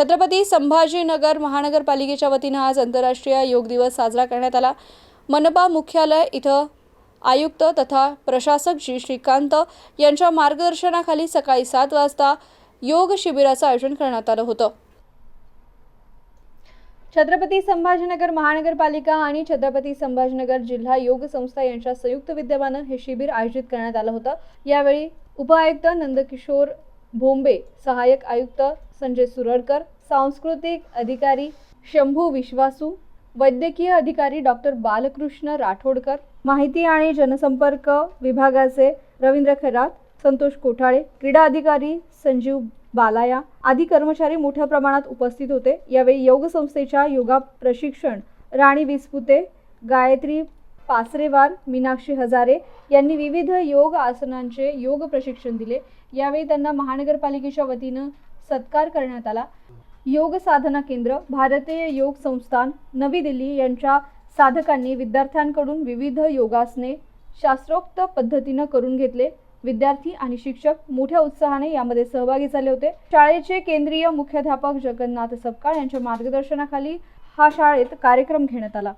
छत्रपती संभाजीनगर महानगरपालिकेच्या वतीनं आज आंतरराष्ट्रीय योग दिवस साजरा करण्यात आला. मनपा मुख्यालय इथं आयुक्त तथा प्रशासक जी श्रीकांत यांच्या मार्गदर्शनाखाली सकाळी सात वाजता योग शिबिराचं आयोजन करण्यात आलं होतं. छत्रपती संभाजीनगर महानगरपालिका आणि छत्रपती संभाजीनगर जिल्हा योग संस्था यांच्या संयुक्त विद्यमानं हे शिबिर आयोजित करण्यात आलं होतं. यावेळी उपआयुक्त नंदकिशोर भोंबे सहाय्यक आयुक्त संजय सुरडकर सांस्कृतिक अधिकारी शंभू विश्वासू वैद्यकीय अधिकारी डॉक्टर बालकृष्ण राठोडकर माहिती आणि जनसंपर्क विभागाचे रवींद्र खरात संतोष कोठाळे क्रीडा अधिकारी संजीव बालाया आदी कर्मचारी मोठ्या प्रमाणात उपस्थित होते. यावेळी योग संस्थेच्या योगा प्रशिक्षण राणी विस्पुते गायत्री पासरेवार मीनाक्षी हजारे यांनी विविध योग आसनांचे योग प्रशिक्षण दिले. यावेळी त्यांना महानगरपालिकेच्या वतीनं सत्कार करण्यात आला. योग साधना केंद्र भारतीय योग संस्थान नवी दिल्ली यांच्या साधकांनी विद्यार्थ्यांकडून विविध योगासने शास्त्रोक्त पद्धतीनं करून घेतले. विद्यार्थी आणि शिक्षक मोठ्या उत्साहाने यामध्ये सहभागी झाले होते. शाळेचे केंद्रीय मुख्याध्यापक जगन्नाथ सपकाळ यांच्या मार्गदर्शनाखाली हा शाळेत कार्यक्रम घेण्यात आला.